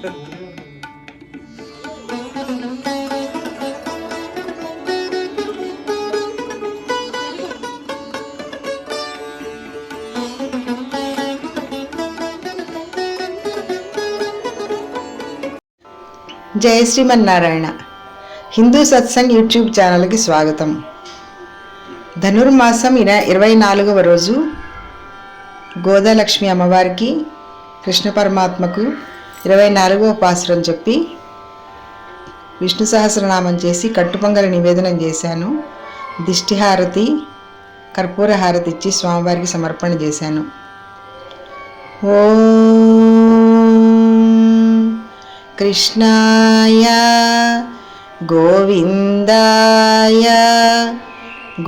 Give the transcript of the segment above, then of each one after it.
జయ Srimannarayana. Hindu Satsang YouTube ఛానల్కి స్వాగతం. ధనుర్మాసం ఇర ఇరవై నాలుగవ రోజు గోదాలక్ష్మి అమ్మవారికి కృష్ణ పరమాత్మకు ఇరవై నాలుగో పాసురం చెప్పి విష్ణు సహస్రనామం చేసి కట్టుపొంగల నివేదనం చేశాను. దిష్టి హారతి కర్పూర హారతి ఇచ్చి స్వామివారికి సమర్పణ చేశాను. ఓ కృష్ణాయ గోవిందాయ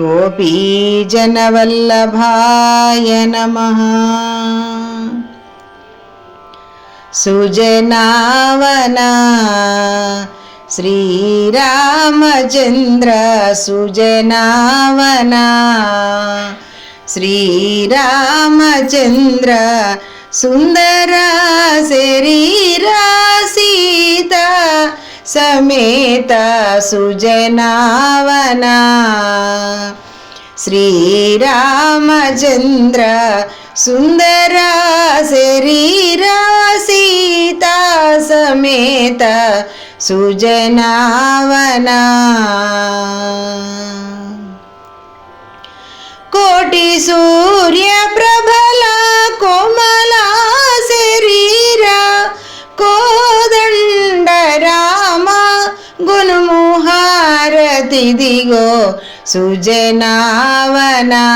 గోపీజనవల్లభాయ నమ. सुजनावना श्रीरामचन्द्र सुजनावना श्रीरामचन्द्र सुन्दरा शीरासीता समेत सुजनावना श्रीरामचन्द्र सुन्दरा शरीरा सीता समेत सुजनावना। कोटिसूर्यप्रभला कोमला शरीरा कोदण्डरामा दण्ड गुणमुहारति दिगो सुजनावना।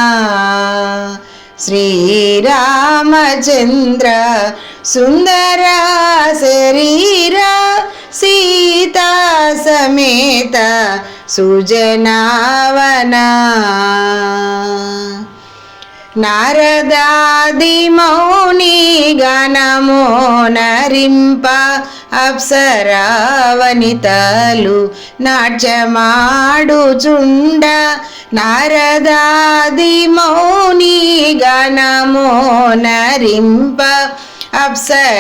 श्रीरामचन्द्र सुन्दरा शरीरा सीता समेत सुजनावना। నారదాది మౌని గణమో నరింప అప్సరావనితలు నాట్యమాడుచుండ నారదాది మౌని గణమో నరింప అప్సరావనితలు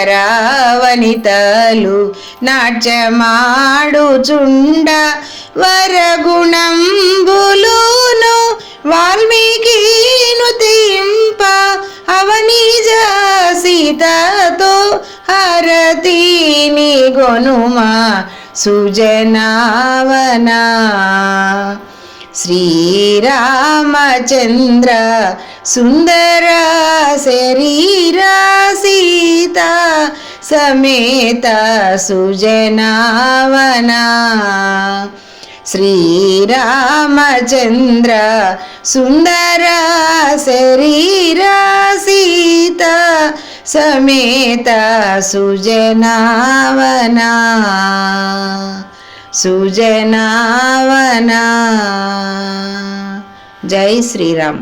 నాట్యమాడుచుండ వరగుణంబులును వాల్మీకి హరతిని గొనుమా సుజనావనా. శ్రీరామచంద్ర సుందర శరీరా సీత సమేత సుజనావనా. శ్రీరామచంద్ర సుందర శరీరా సీత समेता सुजनावना। सुजनावना। जय श्री राम